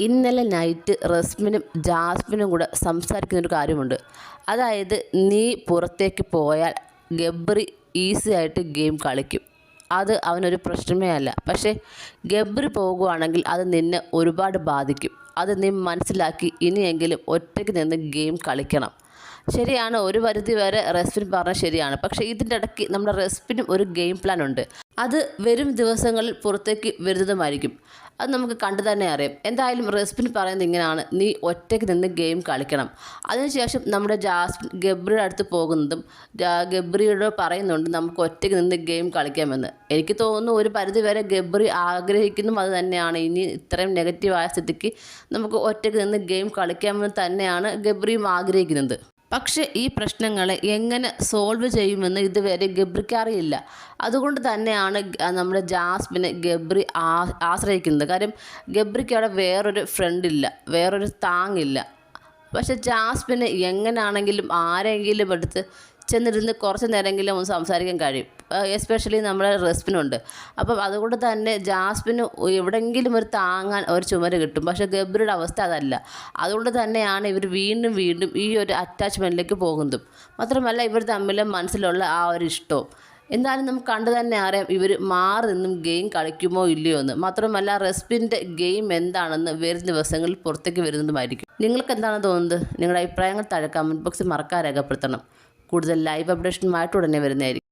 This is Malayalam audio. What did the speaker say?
ഇന്നലെ നൈറ്റ് റസ്മിനും ജാസ്മിനും കൂടെ സംസാരിക്കുന്നൊരു കാര്യമുണ്ട്. അതായത് നീ പുറത്തേക്ക് പോയാൽ ഗബ്രി ഈസി ആയിട്ട് ഗെയിം കളിക്കും. അത് അവനൊരു പ്രശ്നമേ അല്ല. പക്ഷേ ഗബ്രി പോകുവാണെങ്കിൽ അത് നിന്നെ ഒരുപാട് ബാധിക്കും. അത് നീ മനസ്സിലാക്കി ഇനിയെങ്കിലും ഒറ്റയ്ക്ക് നിന്ന് ഗെയിം കളിക്കണം. ശരിയാണ് ഒരു പരിധി വരെ റെസ്പിൻ പറഞ്ഞാൽ ശരിയാണ്. പക്ഷേ ഇതിന്റെ ഇടയ്ക്ക് നമ്മുടെ റെസ്പിനും ഒരു ഗെയിം പ്ലാൻ ഉണ്ട്. അത് വരും ദിവസങ്ങളിൽ പുറത്തേക്ക് വരുന്നതുമായിരിക്കും. അത് നമുക്ക് കണ്ടു തന്നെ അറിയാം. എന്തായാലും റെസ്പിൻ പറയുന്നത് ഇങ്ങനെയാണ്. നീ ഒറ്റയ്ക്ക് നിന്ന് ഗെയിം കളിക്കണം. അതിനുശേഷം നമ്മുടെ ജാസ്മിൻ ഗബ്രിയുടെ അടുത്ത് പോകുന്നതും ഗബ്രിയോട് പറയുന്നുണ്ട് നമുക്ക് ഒറ്റയ്ക്ക് നിന്ന് ഗെയിം കളിക്കാമെന്ന്. എനിക്ക് തോന്നുന്നു ഒരു പരിധി വരെ ഗബ്രി ആഗ്രഹിക്കുന്നതും അത് തന്നെയാണ്. ഇനി ഇത്രയും നെഗറ്റീവായ സ്ഥിതിക്ക് നമുക്ക് ഒറ്റയ്ക്ക് നിന്ന് ഗെയിം കളിക്കാമെന്ന് തന്നെയാണ് ഗബ്രിയും ആഗ്രഹിക്കുന്നത്. പക്ഷേ ഈ പ്രശ്നങ്ങളെ എങ്ങനെ സോൾവ് ചെയ്യുമെന്ന് ഇതുവരെ ഗബ്രിക്ക് അറിയില്ല. അതുകൊണ്ട് തന്നെയാണ് നമ്മുടെ ജാസ്മിനെ ഗബ്രി ആശ്രയിക്കുന്നത്. കാര്യം ഗബ്രിക്ക് അവിടെ വേറൊരു ഫ്രണ്ടില്ല വേറൊരു താങ്ങില്ല. പക്ഷെ ജാസ്മിന് എങ്ങനെയാണെങ്കിലും ആരെങ്കിലും എടുത്ത് ചെന്നിരുന്ന് കുറച്ച് നേരമെങ്കിലും ഒന്ന് സംസാരിക്കാൻ കഴിയും. എസ്പെഷ്യലി നമ്മുടെ റെസ്പിനുണ്ട്. അപ്പം അതുകൊണ്ട് തന്നെ ജാസ്മിന് എവിടെയെങ്കിലും ഒരു താങ്ങാൻ ഒരു ചുമര് കിട്ടും. പക്ഷേ ഗബ്രിയുടെ അവസ്ഥ അതല്ല. അതുകൊണ്ട് തന്നെയാണ് ഇവർ വീണ്ടും വീണ്ടും ഈ ഒരു അറ്റാച്ച്മെന്റിലേക്ക് പോകുന്നതും. മാത്രമല്ല ഇവർ തമ്മിൽ മനസ്സിലുള്ള ആ ഒരു ഇഷ്ടവും. എന്തായാലും നമുക്ക് കണ്ടു തന്നെ അറിയാം ഇവർ മാറി നിന്നും ഗെയിം കളിക്കുമോ ഇല്ലയോ എന്ന്. മാത്രമല്ല റെസ്പിന്റെ ഗെയിം എന്താണെന്ന് വരും ദിവസങ്ങളിൽ പുറത്തേക്ക് വരുന്നതുമായിരിക്കും. നിങ്ങൾക്ക് എന്താണ് തോന്നുന്നത്? നിങ്ങളുടെ അഭിപ്രായങ്ങൾ താഴെ കമന്റ് ബോക്സിൽ മറക്കാൻ രേഖപ്പെടുത്തണം. കൂടുതൽ ലൈവ് അപ്ഡേഷനുമായിട്ട് ഉടനെ വരുന്നതായിരിക്കും.